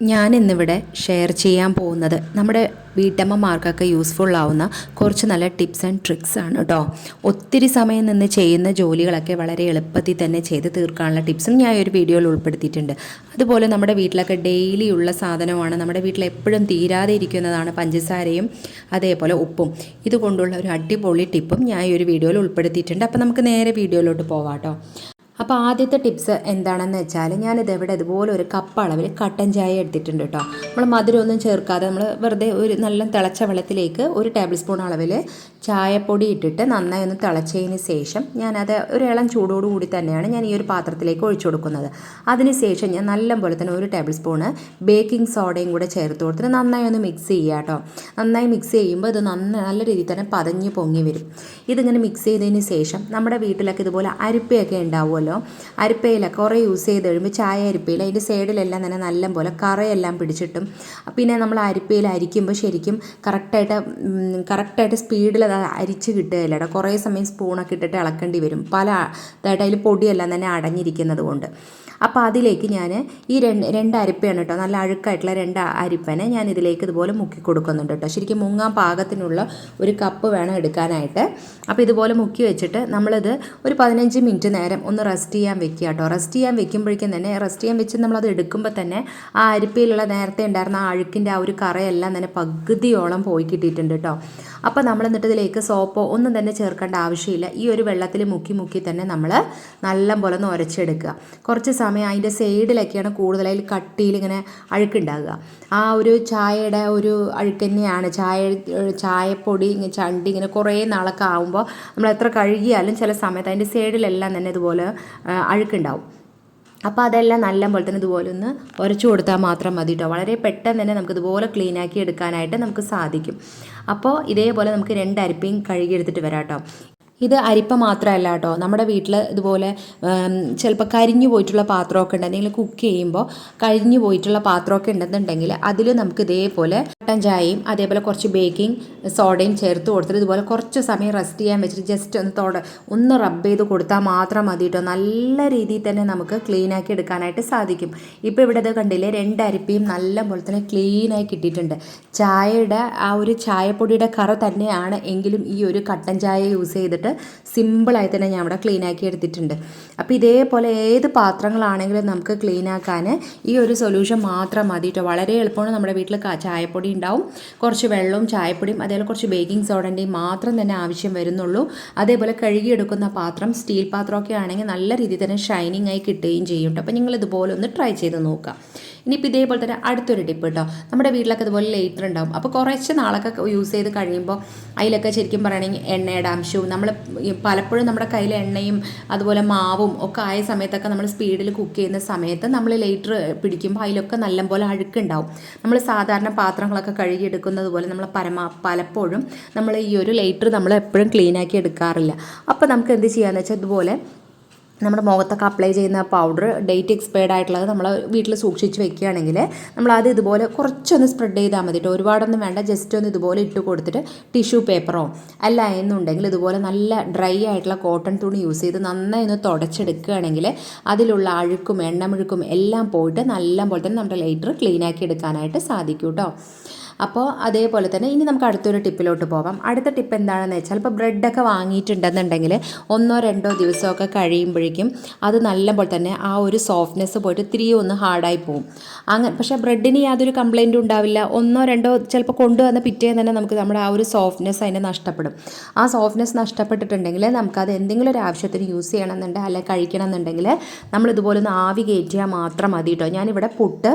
ഞാൻ ഇന്നിവിടെ ഷെയർ ചെയ്യാൻ പോകുന്നത് നമ്മുടെ വീട്ടമ്മമാർക്കൊക്കെ യൂസ്ഫുൾ ആവുന്ന കുറച്ച് നല്ല ടിപ്സ് ആൻഡ് ട്രിക്സ് ആണ് കേട്ടോ ഒത്തിരി സമയം നിന്ന് ചെയ്യുന്ന ജോലികളൊക്കെ വളരെ എളുപ്പത്തിൽ തന്നെ ചെയ്ത് തീർക്കാനുള്ള ടിപ്സും ഞാൻ ഒരു വീഡിയോയിൽ ഉൾപ്പെടുത്തിയിട്ടുണ്ട്. അതുപോലെ നമ്മുടെ വീട്ടിലൊക്കെ ഡെയിലി ഉള്ള സാധനമാണ് നമ്മുടെ വീട്ടിൽ എപ്പോഴും തീരാതെ ഇരിക്കുന്നതാണ് പഞ്ചസാരയും അതേപോലെ ഉപ്പും. ഇതുകൊണ്ടുള്ള ഒരു അടിപൊളി ടിപ്പും ഞാൻ ഈ ഒരു വീഡിയോയിൽ ഉൾപ്പെടുത്തിയിട്ടുണ്ട്. അപ്പോൾ നമുക്ക് നേരെ വീഡിയോയിലോട്ട് പോവാം കേട്ടോ അപ്പോൾ ആദ്യത്തെ ടിപ്സ് എന്താണെന്ന് വെച്ചാൽ ഞാനിത് എവിടെ ഇതുപോലെ ഒരു കപ്പ് അളവിൽ കട്ടൻ ചായ എടുത്തിട്ടുണ്ട് കേട്ടോ നമ്മൾ മധുരമൊന്നും ചേർക്കാതെ നമ്മൾ വെറുതെ ഒരു നല്ല തിളച്ച വെള്ളത്തിലേക്ക് ഒരു ടേബിൾ സ്പൂൺ അളവിൽ ചായപ്പൊടി ഇട്ടിട്ട് നന്നായി ഒന്ന് തിളച്ചതിന് ശേഷം ഞാനത് ഒരു ഇളം ചൂടോടുകൂടി തന്നെയാണ് ഞാൻ ഈ ഒരു പാത്രത്തിലേക്ക് ഒഴിച്ചു കൊടുക്കുന്നത്. അതിന് ശേഷം ഞാൻ നല്ലപോലെ തന്നെ ഒരു ടേബിൾ സ്പൂണ് ബേക്കിംഗ് സോഡയും കൂടെ ചേർത്ത് കൊടുത്തിട്ട് നന്നായി ഒന്ന് മിക്സ് ചെയ്യുക കേട്ടോ നന്നായി മിക്സ് ചെയ്യുമ്പോൾ ഇത് നന്ന നല്ല രീതിയിൽ തന്നെ പതഞ്ഞ് പൊങ്ങി വരും. ഇതിങ്ങനെ മിക്സ് ചെയ്തതിന് ശേഷം നമ്മുടെ വീട്ടിലൊക്കെ ഇതുപോലെ അരിപ്പയൊക്കെ ഉണ്ടാവുമല്ലോ അരിപ്പയിലൊക്കെ കുറേ യൂസ് ചെയ്ത് കഴിയുമ്പോൾ ചായ അരിപ്പയില അതിന്റെ സൈഡിലെല്ലാം തന്നെ നല്ലപോലെ കറയെല്ലാം പിടിച്ചിട്ടും പിന്നെ നമ്മൾ അരിപ്പയിൽ അരിക്കുമ്പോൾ ശരിക്കും കറക്റ്റായിട്ട് കറക്റ്റായിട്ട് സ്പീഡിൽ അത് അരിച്ച് കിട്ടുകയില്ല കേട്ടോ കുറേ സമയം സ്പൂണൊക്കെ ഇട്ടിട്ട് ഇളക്കേണ്ടി വരും. പല ഇതായിട്ട് അതിൽ പൊടിയെല്ലാം തന്നെ അടഞ്ഞിരിക്കുന്നത് കൊണ്ട്. അപ്പോൾ അതിലേക്ക് ഞാൻ ഈ രണ്ട് രണ്ട് അരിപ്പയാണ് കേട്ടോ നല്ല അഴുക്കായിട്ടുള്ള രണ്ട് അരിപ്പനെ ഞാൻ ഇതിലേക്ക് ഇതുപോലെ മുക്കി കൊടുക്കുന്നുണ്ട് കേട്ടോ ശരിക്കും മുങ്ങാൻ പാകത്തിനുള്ള ഒരു കപ്പ് വേണം എടുക്കാനായിട്ട്. അപ്പോൾ ഇതുപോലെ മുക്കി വെച്ചിട്ട് നമ്മളിത് ഒരു പതിനഞ്ച് മിനിറ്റ് നേരം ഒന്ന് റെസ്റ്റ് ചെയ്യാൻ വെക്കുക കേട്ടോ. റെസ്റ്റ് ചെയ്യാൻ വെക്കുമ്പോഴേക്കും തന്നെ റെസ്റ്റ് ചെയ്യാൻ വെച്ച് നമ്മളത് എടുക്കുമ്പോൾ തന്നെ ആ അരിപ്പയിലുള്ള നേരത്തെ ഉണ്ടായിരുന്ന ആ അഴുക്കിന്റെ ആ ഒരു കറയെല്ലാം തന്നെ പകുതിയോളം പോയി കിട്ടിയിട്ടുണ്ട് കേട്ടോ. അപ്പോൾ നമ്മൾ എന്നിട്ട് ഇതിലേക്ക് സോപ്പോ ഒന്നും തന്നെ ചേർക്കേണ്ട ആവശ്യമില്ല. ഈ ഒരു വെള്ളത്തിൽ മുക്കി മുക്കി തന്നെ നമ്മൾ നല്ലപോലെ ഒന്ന് ഉരച്ചെടുക്കുക കുറച്ച് സമയം അതിന്റെ സൈഡിലൊക്കെയാണ് കൂടുതലായി കട്ടിയിൽ ഇങ്ങനെ അഴുക്കുണ്ടാകുക. ആ ഒരു ചായയുടെ ഒരു അഴുക്ക് തന്നെയാണ്. ചായ ചായപ്പൊടി ഇങ്ങനെ ചണ്ടി ഇങ്ങനെ കുറേ നാളൊക്കെ ആകുമ്പോൾ നമ്മൾ എത്ര കഴുകിയാലും ചില സമയത്ത് അതിന്റെ സൈഡിലെല്ലാം തന്നെ ഇതുപോലെ അഴുക്കുണ്ടാവും. അപ്പോൾ അതെല്ലാം നല്ല പോലെ തന്നെ ഇതുപോലെ ഒന്ന് ഉരച്ചു കൊടുത്താൽ മാത്രം മതി കേട്ടോ വളരെ പെട്ടെന്ന് തന്നെ നമുക്ക് ഇതുപോലെ ക്ലീൻ ആക്കി എടുക്കാനായിട്ട് നമുക്ക് സാധിക്കും. അപ്പോൾ ഇതേപോലെ നമുക്ക് രണ്ട് അരിപ്പയും കഴുകിയെടുത്തിട്ട് വരാം കേട്ടോ ഇത് അരിപ്പ മാത്രമല്ല കേട്ടോ. നമ്മുടെ വീട്ടിൽ ഇതുപോലെ ചിലപ്പോൾ കരിഞ്ഞു പോയിട്ടുള്ള പാത്രമൊക്കെ ഉണ്ട്. കുക്ക് ചെയ്യുമ്പോൾ കരിഞ്ഞു പോയിട്ടുള്ള പാത്രമൊക്കെ ഉണ്ടെന്നുണ്ടെങ്കിൽ അതിൽ നമുക്ക് ഇതേപോലെ കട്ടൻ ചായയും അതേപോലെ കുറച്ച് ബേക്കിംഗ് സോഡയും ചേർത്ത് കൊടുത്തിട്ട് ഇതുപോലെ കുറച്ച് സമയം റെസ്റ്റ് ചെയ്യാൻ വെച്ചിട്ട് ജസ്റ്റ് ഒന്ന് തോട ഒന്ന് റബ്ബ് ചെയ്ത് കൊടുത്താൽ മാത്രം മതി കേട്ടോ. നല്ല രീതിയിൽ തന്നെ നമുക്ക് ക്ലീൻ ആക്കി എടുക്കാനായിട്ട് സാധിക്കും. ഇപ്പോൾ ഇവിടെ ഇത് കണ്ടില്ലേ രണ്ട് അരിപ്പയും നല്ല പോലെ തന്നെ ക്ലീനായി കിട്ടിയിട്ടുണ്ട്. ചായയുടെ ആ ഒരു ചായപ്പൊടിയുടെ കറ തന്നെയാണ് എങ്കിലും ഈ ഒരു കട്ടൻ ചായ യൂസ് ചെയ്തിട്ട് സിമ്പിളായി തന്നെ ഞാൻ ഇവിടെ ക്ലീൻ ആക്കി എടുത്തിട്ടുണ്ട്. അപ്പോൾ ഇതേപോലെ ഏത് പാത്രങ്ങളാണെങ്കിലും നമുക്ക് ക്ലീൻ ആക്കാൻ ഈ ഒരു സൊല്യൂഷൻ മാത്രം മതി കേട്ടോ വളരെ എളുപ്പമാണ് നമ്മുടെ വീട്ടിൽ ചായപ്പൊടി ഉണ്ടാവും. കുറച്ച് വെള്ളവും ചായപ്പൊടിയും അതേപോലെ കുറച്ച് ബേക്കിംഗ് സോഡന്റെയും മാത്രം തന്നെ ആവശ്യം വരുന്നുള്ളൂ. അതേപോലെ കഴുകിയെടുക്കുന്ന പാത്രം സ്റ്റീൽ പാത്രമൊക്കെ ആണെങ്കിൽ നല്ല രീതിയിൽ തന്നെ ഷൈനിങ് ആയി കിട്ടുകയും ചെയ്യും അപ്പോൾ നിങ്ങൾ ഇതുപോലെ ഒന്ന് ട്രൈ ചെയ്ത് നോക്കാം ഇനിയിപ്പോൾ ഇതേപോലെ തന്നെ അടുത്തൊരു ടിപ്പ് കേട്ടോ നമ്മുടെ വീട്ടിലൊക്കെ ഇതുപോലെ ലേറ്റർ ഉണ്ടാവും. അപ്പോൾ കുറച്ച് നാളൊക്കെ യൂസ് ചെയ്ത് കഴിയുമ്പോൾ അതിലൊക്കെ ശരിക്കും പറയുകയാണെങ്കിൽ എണ്ണയുടെ അംശവും നമ്മൾ പലപ്പോഴും നമ്മുടെ കയ്യിൽ എണ്ണയും അതുപോലെ മാവും ഒക്കെ ആയ സമയത്തൊക്കെ നമ്മൾ സ്പീഡിൽ കുക്ക് ചെയ്യുന്ന സമയത്ത് നമ്മൾ ലേറ്റർ പിടിക്കുമ്പോൾ അതിലൊക്കെ നല്ലപോലെ അഴുക്കുണ്ടാവും. നമ്മൾ സാധാരണ പാത്രങ്ങളൊക്കെ കഴുകിയെടുക്കുന്നത് പോലെ നമ്മൾ പരമാ പലപ്പോഴും നമ്മൾ ഈ ഒരു ലേറ്റർ നമ്മൾ എപ്പോഴും ക്ലീനാക്കി എടുക്കാറില്ല. അപ്പോൾ നമുക്ക് എന്ത് ചെയ്യാമെന്ന് വെച്ചാൽ ഇതുപോലെ നമ്മുടെ മുഖത്തൊക്കെ അപ്ലൈ ചെയ്യുന്ന പൗഡർ ഡേറ്റ് എക്സ്പയർഡ് ആയിട്ടുള്ളത് നമ്മൾ വീട്ടിൽ സൂക്ഷിച്ച് വെക്കുകയാണെങ്കിൽ നമ്മൾ അത് ഇതുപോലെ കുറച്ചൊന്ന് സ്പ്രെഡ് ചെയ്താൽ മതി കേട്ടോ. ഒരുപാടൊന്നും വേണ്ട. ജസ്റ്റ് ഒന്ന് ഇതുപോലെ ഇട്ട് കൊടുത്തിട്ട് ടിഷ്യൂ പേപ്പറോ അല്ല എന്നുണ്ടെങ്കിൽ ഇതുപോലെ നല്ല ഡ്രൈ ആയിട്ടുള്ള കോട്ടൺ തുണി യൂസ് ചെയ്ത് നന്നായി ഒന്ന് തുടച്ചെടുക്കുകയാണെങ്കിൽ അതിലുള്ള അഴുക്കും എണ്ണമുഴുക്കും എല്ലാം പോയിട്ട് നല്ല പോലെ തന്നെ നമ്മുടെ ലൈറ്റർ ക്ലീൻ ആക്കി എടുക്കാനായിട്ട് സാധിക്കും കേട്ടോ. അപ്പോൾ അതേപോലെ തന്നെ ഇനി നമുക്ക് അടുത്തൊരു ടിപ്പിലോട്ട് പോകാം അടുത്ത ടിപ്പ് എന്താണെന്ന് വെച്ചാൽ ഇപ്പോൾ ബ്രെഡൊക്കെ വാങ്ങിയിട്ടുണ്ടെന്നുണ്ടെങ്കിൽ ഒന്നോ രണ്ടോ ദിവസമൊക്കെ കഴിയുമ്പോഴേക്കും അത് നല്ലപോലെ തന്നെ ആ ഒരു സോഫ്റ്റ്നെസ് പോയിട്ട് ഇത്തിരി ഒന്ന് ഹാർഡായി പോകും അങ്ങനെ പക്ഷേ ബ്രെഡിന് യാതൊരു കംപ്ലൈന്റും ഉണ്ടാവില്ല. ഒന്നോ രണ്ടോ ചിലപ്പോൾ കൊണ്ടുവന്ന പിറ്റേന്ന് തന്നെ നമുക്ക് നമ്മുടെ ആ ഒരു സോഫ്റ്റ്നെസ് അതിനെ നഷ്ടപ്പെടും. ആ സോഫ്റ്റ്നെസ് നഷ്ടപ്പെട്ടിട്ടുണ്ടെങ്കിൽ നമുക്കത് എന്തെങ്കിലും ഒരു ആവശ്യത്തിന് യൂസ് ചെയ്യണമെന്നുണ്ടെങ്കിൽ അല്ലെങ്കിൽ കഴിക്കണമെന്നുണ്ടെങ്കിൽ നമ്മൾ ഇതുപോലെ ഒന്ന് ആവി കയറ്റിയാൽ മാത്രം മതി കേട്ടോ ഞാനിവിടെ പുട്ട്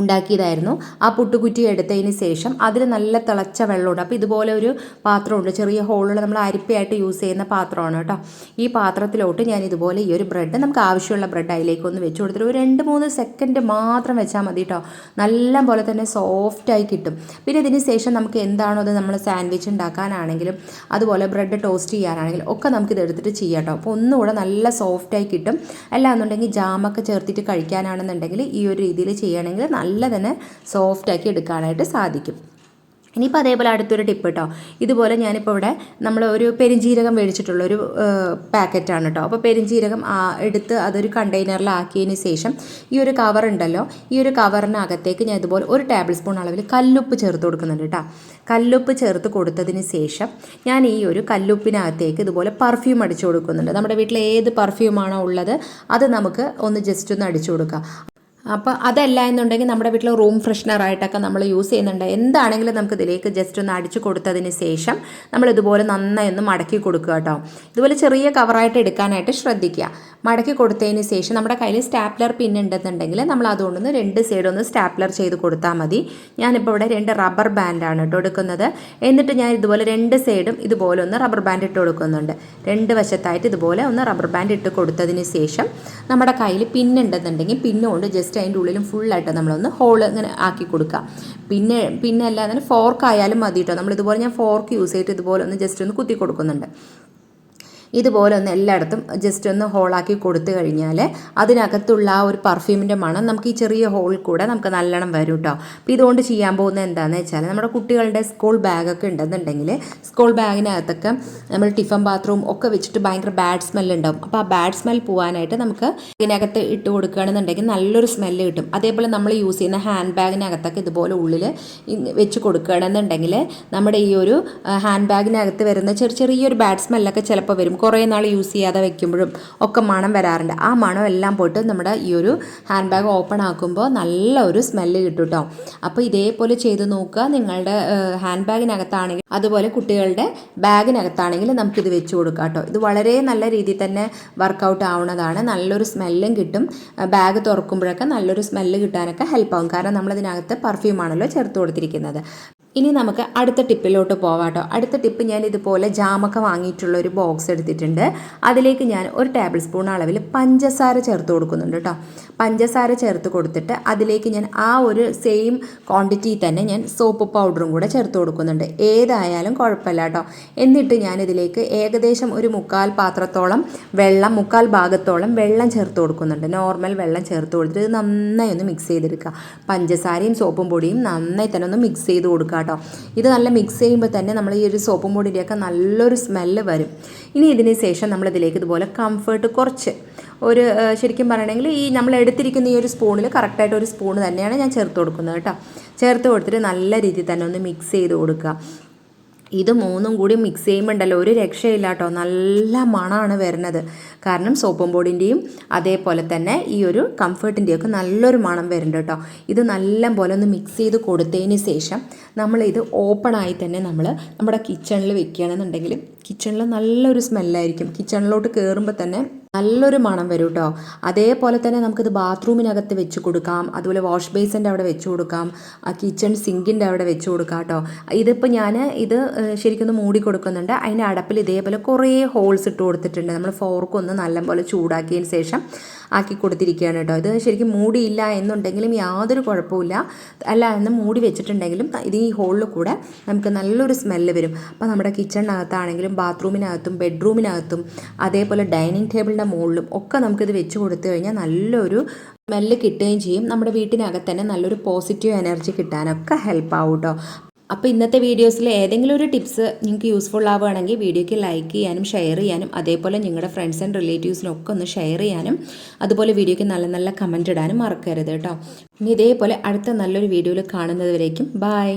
ഉണ്ടാക്കിയതായിരുന്നു. ആ പുട്ടുകുറ്റി എടുത്തതിന് ശേഷം അതിൽ നല്ല തിളച്ച വെള്ളമുണ്ട്. അപ്പോൾ ഇതുപോലെ ഒരു പാത്രമുണ്ട്. ചെറിയ ഹോളുകൾ നമ്മൾ അരിപ്പയായിട്ട് യൂസ് ചെയ്യുന്ന പാത്രമാണ് കേട്ടോ. ഈ പാത്രത്തിലോട്ട് ഞാൻ ഇതുപോലെ ഈ ഒരു ബ്രെഡ് നമുക്ക് ആവശ്യമുള്ള ബ്രെഡ് അതിലേക്ക് ഒന്ന് വെച്ച് കൊടുത്തിട്ട് ഒരു രണ്ട് മൂന്ന് സെക്കൻഡ് മാത്രം വെച്ചാൽ മതി കേട്ടോ. നല്ല പോലെ തന്നെ സോഫ്റ്റായി കിട്ടും. പിന്നെ ഇതിന് ശേഷം നമുക്ക് എന്താണോ അത് നമ്മൾ സാൻഡ്വിച്ച് ഉണ്ടാക്കാനാണെങ്കിലും അതുപോലെ ബ്രെഡ് ടോസ്റ്റ് ചെയ്യാനാണെങ്കിലും ഒക്കെ നമുക്കിത് എടുത്തിട്ട് ചെയ്യാം കേട്ടോ. അപ്പോൾ ഒന്നുകൂടെ നല്ല സോഫ്റ്റായി കിട്ടും. അല്ല എന്നുണ്ടെങ്കിൽ ജാമൊക്കെ ചേർത്തിട്ട് കഴിക്കാനാണെന്നുണ്ടെങ്കിൽ ഈ ഒരു രീതിയിൽ ചെയ്യുകയാണെങ്കിൽ നല്ല തന്നെ സോഫ്റ്റാക്കി എടുക്കാനായിട്ട് സാധിക്കും. ഇനിയിപ്പോൾ അതേപോലെ അടുത്തൊരു ടിപ്പ് കേട്ടോ ഇതുപോലെ ഞാനിപ്പോൾ ഇവിടെ നമ്മൾ ഒരു പെരിഞ്ജീരകം മേടിച്ചിട്ടുള്ള ഒരു പാക്കറ്റാണ് കേട്ടോ അപ്പോൾ പെരിഞ്ജീരകം എടുത്ത് അതൊരു കണ്ടെയ്നറിലാക്കിയതിന് ശേഷം ഈ ഒരു കവർ ഉണ്ടല്ലോ ഈ ഒരു കവറിനകത്തേക്ക് ഞാൻ ഇതുപോലെ ഒരു ടേബിൾ സ്പൂൺ അളവിൽ കല്ലുപ്പ് ചേർത്ത് കൊടുക്കുന്നുണ്ട് കേട്ടോ കല്ലുപ്പ് ചേർത്ത് കൊടുത്തതിന് ശേഷം ഞാൻ ഈ ഒരു കല്ലുപ്പിനകത്തേക്ക് ഇതുപോലെ പെർഫ്യൂം അടിച്ചു കൊടുക്കുന്നുണ്ട്. നമ്മുടെ വീട്ടിൽ ഏത് പെർഫ്യൂമാണോ ഉള്ളത് അത് നമുക്ക് ഒന്ന് ജസ്റ്റ് ഒന്ന് അടിച്ചു കൊടുക്കാം. അപ്പോൾ അതല്ല എന്നുണ്ടെങ്കിൽ നമ്മുടെ വീട്ടിൽ റൂം ഫ്രഷ്നറായിട്ടൊക്കെ നമ്മൾ യൂസ് ചെയ്യുന്നുണ്ട്. എന്താണെങ്കിലും നമുക്ക് ഇതിലേക്ക് ജസ്റ്റ് ഒന്ന് അടിച്ചു കൊടുത്തതിന് ശേഷം നമ്മൾ ഇതുപോലെ നന്നായി ഒന്ന് മടക്കി കൊടുക്കുക കേട്ടോ. ഇതുപോലെ ചെറിയ കവറായിട്ട് എടുക്കാനായിട്ട് ശ്രദ്ധിക്കുക. മടക്കി കൊടുത്തതിന് ശേഷം നമ്മുടെ കയ്യിൽ സ്റ്റാപ്ലർ പിൻ ഉണ്ടെന്നുണ്ടെങ്കിൽ നമ്മൾ അതുകൊണ്ടൊന്ന് രണ്ട് സൈഡ് ഒന്ന് സ്റ്റാപ്ലർ ചെയ്ത് കൊടുത്താൽ മതി. ഞാനിപ്പോൾ ഇവിടെ രണ്ട് റബ്ബർ ബാൻഡാണ് കേട്ടോ എടുക്കുന്നത്. എന്നിട്ട് ഞാൻ ഇതുപോലെ രണ്ട് സൈഡും ഇതുപോലെ ഒന്ന് റബ്ബർ ബാൻഡ് ഇട്ട് കൊടുക്കുന്നുണ്ട്. രണ്ട് വശത്തായിട്ട് ഇതുപോലെ ഒന്ന് റബ്ബർ ബാൻഡ് ഇട്ട് കൊടുത്തതിന് ശേഷം നമ്മുടെ കയ്യിൽ പിന്നുണ്ടെന്നുണ്ടെങ്കിൽ പിന്നുകൊണ്ട് ജസ്റ്റ് അതിന്റെ ഉള്ളിലും ഫുള്ളായിട്ട് നമ്മളൊന്ന് ഹോൾ ഇങ്ങനെ ആക്കി കൊടുക്കുക. പിന്നെ പിന്നെ അല്ലാതെ ഫോർക്ക് ആയാലും മതി കേട്ടോ നമ്മൾ ഇതുപോലെ ഞാൻ ഫോർക്ക് യൂസ് ചെയ്തിട്ട് ഇതുപോലെ ഒന്ന് ജസ്റ്റ് ഒന്ന് കുത്തി കൊടുക്കുന്നുണ്ട്. ഇതുപോലെ ഒന്ന് എല്ലായിടത്തും ജസ്റ്റ് ഒന്ന് ഹോളാക്കി കൊടുത്തു കഴിഞ്ഞാൽ അതിനകത്തുള്ള ആ ഒരു പെർഫ്യൂമിന്റെ മണം നമുക്ക് ഈ ചെറിയ ഹോളിൽ കൂടെ നമുക്ക് നല്ലോണം വരും കേട്ടോ അപ്പോൾ ഇതുകൊണ്ട് ചെയ്യാൻ പോകുന്നത് എന്താണെന്ന് വെച്ചാൽ നമ്മുടെ കുട്ടികളുടെ സ്കൂൾ ബാഗൊക്കെ ഉണ്ടെന്നുണ്ടെങ്കിൽ സ്കൂൾ ബാഗിനകത്തൊക്കെ നമ്മൾ ടിഫൻ ബാത്റൂം ഒക്കെ വെച്ചിട്ട് ഭയങ്കര ബാഡ് സ്മെൽ ഉണ്ടാവും. അപ്പോൾ ആ ബാഡ് സ്മെൽ പോകാനായിട്ട് നമുക്ക് ഇതിനകത്ത് ഇട്ട് കൊടുക്കുകയാണെന്നുണ്ടെങ്കിൽ നല്ലൊരു സ്മെല്ല് കിട്ടും. അതേപോലെ നമ്മൾ യൂസ് ചെയ്യുന്ന ഹാൻഡ് ബാഗിനകത്തൊക്കെ ഇതുപോലെ ഉള്ളിൽ വെച്ച് കൊടുക്കുകയാണെന്നുണ്ടെങ്കിൽ നമ്മുടെ ഈ ഒരു ഹാൻഡ് ബാഗിനകത്ത് വരുന്ന ചെറിയ ചെറിയൊരു ബാഡ് സ്മെല്ലൊക്കെ ചിലപ്പോൾ വരും. കുറേ നാൾ യൂസ് ചെയ്യാതെ വെക്കുമ്പോഴും ഒക്കെ മണം വരാറുണ്ട്. ആ മണം എല്ലാം പോയിട്ട് നമ്മുടെ ഈ ഒരു ഹാൻഡ് ബാഗ് ഓപ്പൺ ആക്കുമ്പോൾ നല്ല ഒരു സ്മെല്ല് കിട്ടും കേട്ടോ അപ്പോൾ ഇതേപോലെ ചെയ്ത് നോക്കുക. നിങ്ങളുടെ ഹാൻഡ് ബാഗിനകത്താണെങ്കിൽ അതുപോലെ കുട്ടികളുടെ ബാഗിനകത്താണെങ്കിൽ നമുക്കിത് വെച്ച് കൊടുക്കാം കേട്ടോ. ഇത് വളരെ നല്ല രീതിയിൽ തന്നെ വർക്കൗട്ട് ആവുന്നതാണ്. നല്ലൊരു സ്മെല്ലും കിട്ടും. ബാഗ് തുറക്കുമ്പോഴൊക്കെ നല്ലൊരു സ്മെല്ല് കിട്ടാനൊക്കെ ഹെൽപ്പ് ആവും. കാരണം നമ്മളതിനകത്ത് പെർഫ്യൂമാണല്ലോ ചേർത്ത് കൊടുത്തിരിക്കുന്നത്. ഇനി നമുക്ക് അടുത്ത ടിപ്പിലോട്ട് പോവാട്ടോ. അടുത്ത ടിപ്പ് ഞാൻ ഇതുപോലെ ജാമൊക്കെ വാങ്ങിയിട്ടുള്ള ഒരു ബോക്സ് എടുത്തിട്ടുണ്ട്. അതിലേക്ക് ഞാൻ ഒരു ടേബിൾ സ്പൂൺ അളവിൽ പഞ്ചസാര ചേർത്ത് കൊടുക്കുന്നുണ്ട് കേട്ടോ പഞ്ചസാര ചേർത്ത് കൊടുത്തിട്ട് അതിലേക്ക് ഞാൻ ആ ഒരു സെയിം ക്വാണ്ടിറ്റി തന്നെ ഞാൻ സോപ്പ് പൗഡറും കൂടെ ചേർത്ത് കൊടുക്കുന്നുണ്ട്. ഏതായാലും കുഴപ്പമില്ല കേട്ടോ എന്നിട്ട് ഞാൻ ഇതിലേക്ക് ഏകദേശം ഒരു മുക്കാൽ പാത്രത്തോളം വെള്ളം മുക്കാൽ ഭാഗത്തോളം വെള്ളം ചേർത്ത് കൊടുക്കുന്നുണ്ട്. നോർമൽ വെള്ളം ചേർത്ത് കൊടുത്തിട്ട് നന്നായി ഒന്ന് മിക്സ് ചെയ്തെടുക്കുക. പഞ്ചസാരയും സോപ്പും പൊടിയും നന്നായി തന്നെ ഒന്ന് മിക്സ് ചെയ്ത് കൊടുക്കുക കേട്ടോ. ഇത് നല്ല മിക്സ് ചെയ്യുമ്പോൾ തന്നെ നമ്മൾ ഈ ഒരു സോപ്പും പൊടിയുടെയൊക്കെ നല്ലൊരു സ്മെല്ല് വരും. ഇനി ഇതിന് ശേഷം നമ്മൾ ഇതിലേക്ക് ഇതുപോലെ കംഫർട്ട് കുറച്ച്. ഒരു ശരിക്കും പറയണമെങ്കിൽ ഈ നമ്മൾ എടുത്തിരിക്കുന്ന ഈ ഒരു സ്പൂണിൽ കറക്റ്റായിട്ട് ഒരു സ്പൂൺ തന്നെയാണ് ഞാൻ ചേർത്ത് കൊടുക്കുന്നത് കേട്ടോ. ചേർത്ത് കൊടുത്തിട്ട് നല്ല രീതിയിൽ തന്നെ ഒന്ന് മിക്സ് ചെയ്ത് കൊടുക്കുക. ഇത് മൂന്നും കൂടി മിക്സ് ചെയ്യുമ്പോണ്ടല്ലോ ഒരു രക്ഷയില്ല കേട്ടോ നല്ല മണമാണ് വരുന്നത്. കാരണം സോപ്പും പൊടിന്റെയും അതേപോലെ തന്നെ ഈ ഒരു കംഫർട്ടിന്റെയും ഒക്കെ നല്ലൊരു മണം വരുന്നുണ്ട് കേട്ടോ ഇത് നല്ല പോലെ ഒന്ന് മിക്സ് ചെയ്ത് കൊടുത്തതിന് ശേഷം നമ്മളിത് ഓപ്പണായി തന്നെ നമ്മൾ നമ്മുടെ കിച്ചണിൽ വെക്കുകയാണെന്നുണ്ടെങ്കിൽ കിച്ചണിൽ നല്ലൊരു സ്മെല്ലായിരിക്കും കിച്ചണിലോട്ട് കയറുമ്പോൾ തന്നെ നല്ലൊരു മണം വരും കേട്ടോ അതേപോലെ തന്നെ നമുക്കിത് ബാത്റൂമിനകത്ത് വെച്ച് കൊടുക്കാം. അതുപോലെ വാഷ് ബേസിന്റെ അവിടെ വെച്ച് കൊടുക്കാം. കിച്ചൺ സിങ്കിന്റെ അവിടെ വെച്ച് കൊടുക്കാം കേട്ടോ ഇതിപ്പോൾ ഞാൻ ഇത് ശരിക്കും മൂടി കൊടുക്കുന്നുണ്ട്. അതിന്റെ അടപ്പിൽ ഇതേപോലെ കുറേ ഹോൾസ് ഇട്ട് കൊടുത്തിട്ടുണ്ട്. നമ്മൾ ഫോർക്കൊന്ന് നല്ലപോലെ ചൂടാക്കിയതിന് ശേഷം ആക്കി കൊടുത്തിരിക്കുകയാണ് കേട്ടോ ഇത് ശരിക്കും മൂടിയില്ല എന്നുണ്ടെങ്കിലും യാതൊരു കുഴപ്പമില്ല അല്ല എന്ന് മൂടി വെച്ചിട്ടുണ്ടെങ്കിലും ഇത് ഈ ഹോളിൽ കൂടെ നമുക്ക് നല്ലൊരു സ്മെല്ല് വരും. അപ്പോൾ നമ്മുടെ കിച്ചണിനകത്താണെങ്കിലും ബാത്റൂമിനകത്തും ബെഡ്റൂമിനകത്തും അതേപോലെ ഡൈനിങ് ടേബിളിന്റെ മുകളിലും ഒക്കെ നമുക്കിത് വെച്ച് കൊടുത്തു കഴിഞ്ഞാൽ നല്ലൊരു സ്മെല്ല് കിട്ടുകയും ചെയ്യും. നമ്മുടെ വീട്ടിനകത്ത് തന്നെ നല്ലൊരു പോസിറ്റീവ് എനർജി കിട്ടാനൊക്കെ ഹെൽപ്പ് ആവും കേട്ടോ അപ്പോൾ ഇന്നത്തെ വീഡിയോസിൽ ഏതെങ്കിലും ഒരു ടിപ്സ് നിങ്ങൾക്ക് യൂസ്ഫുൾ ആവുകയാണെങ്കിൽ വീഡിയോയ്ക്ക് ലൈക്ക് ചെയ്യാനും ഷെയർ ചെയ്യാനും അതേപോലെ നിങ്ങളുടെ ഫ്രണ്ട്സ് ആൻഡ് റിലേറ്റീവ്സിനൊക്കെ ഒന്ന് ഷെയർ ചെയ്യാനും അതുപോലെ വീഡിയോയ്ക്ക് നല്ല നല്ല കമന്റ് ഇടാനും മറക്കരുത് കേട്ടോ ഇനി ഇതേപോലെ അടുത്ത നല്ലൊരു വീഡിയോയിൽ കാണുന്നതുവരേക്കും. ബൈ